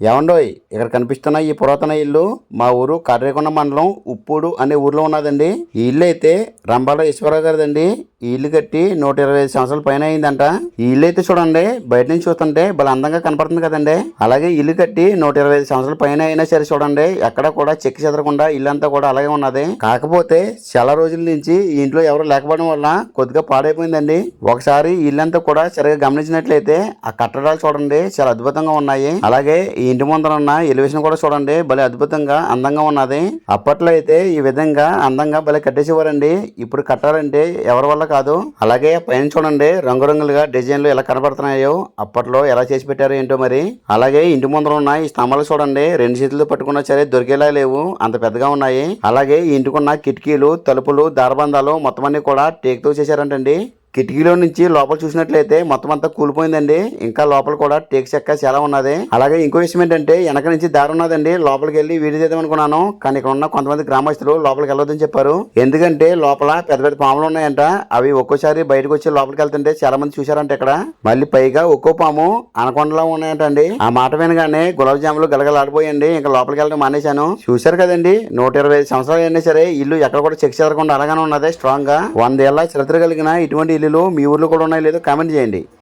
ఏమండోయ్ ఇక్కడ కనిపిస్తున్న ఈ పురాతన ఇల్లు మా ఊరు కర్రేకొండ మండలం ఉప్పూడు అనే ఊర్లో ఉన్నదండి. ఈ ఇల్లు అయితే రంభాల ఈశ్వరరావు గారిదండి. ఈ ఇల్లు కట్టి నూట ఇరవై ఐదు సంవత్సరాల పైన అయిందంట. ఈ ఇల్లు అయితే చూడండి బయట నుంచి చూస్తుంటే భలే అందంగా కనపడుతుంది కదండి. అలాగే ఇల్లు కట్టి నూట ఇరవై ఐదు సంవత్సరాల పైన అయినా సరే చూడండి ఎక్కడ కూడా చెక్కి చెదరకుండా ఇల్లు అంతా కూడా అలాగే ఉన్నది. కాకపోతే చాలా రోజుల నుంచి ఈ ఇంట్లో ఎవరు లేకపోవడం వల్ల కొద్దిగా పాడైపోయిందండి. ఒకసారి ఇల్లు ఇల్లంతా కూడా సరిగా గమనించినట్లయితే ఆ కట్టడాలు చూడండి చాలా అద్భుతంగా ఉన్నాయి. అలాగే ఈ ఇంటి ముందర ఉన్న ఎలివేషన్ కూడా చూడండి భలే అద్భుతంగా అందంగా ఉన్నది. అప్పట్లో అయితే ఈ విధంగా అందంగా భలే కట్టేసేవారండి. ఇప్పుడు కట్టాలంటే ఎవరి వల్ల కాదు. అలాగే పైన చూడండి రంగురంగులుగా డిజైన్లు ఎలా కనబడుతున్నాయో అప్పట్లో ఎలా చేసి పెట్టారో ఏంటో మరి. అలాగే ఇంటి ముందర ఉన్న ఈ స్తంభాలు చూడండి రెండు చేతులు పట్టుకున్నా సరే దొరికేలా లేవు అంత పెద్దగా ఉన్నాయి. అలాగే ఇంటికి ఇంటికున్న కిటికీలు తలుపులు దారబంధాలు మొత్తం అన్ని కూడా టేక్తో చేశారంటండి. కిటికీలో నుంచి లోపల చూసినట్లయితే మొత్తం అంతా కూలిపోయిందండి. ఇంకా లోపల కూడా టేక్ చెక్క చాలా ఉన్నది? అలాగే ఇంకో విషయం ఏంటంటే వెనక నుంచి దారి ఉన్నదండి. లోపలికి వెళ్ళి వీడియో చేద్దాం అనుకున్నాను. కానీ ఇక్కడ ఉన్న కొంతమంది గ్రామస్తులు లోపలికి వెళ్ళొద్దని చెప్పారు. ఎందుకంటే లోపల పెద్ద పెద్ద పాములు ఉన్నాయంట. అవి ఒక్కోసారి బయటకు వచ్చి లోపలికి వెళ్తుంటే చాలా మంది చూశారంట ఇక్కడ. మళ్ళీ పైగా ఒక్కో పాము అనకొండలా ఉన్నాయంటండి. ఆ మాట వినగానే గులాబ్ జాములు గలగలాడిపోయండి ఇంకా లోపలికి వెళ్ళడం మానేశాను. చూశారు కదండి నూట ఇరవై సంవత్సరాలు అయినా సరే ఇల్లు ఎక్కడ కూడా చెక్ చేరకుండా అలాగానే ఉన్నది స్ట్రాంగ్గా. వందేళ్ళ చరిత్ర కలిగిన ఇటువంటి ఇల్లులు మీ ఊర్లో కూడా ఉన్నాయో లేదో కామెంట్ చేయండి.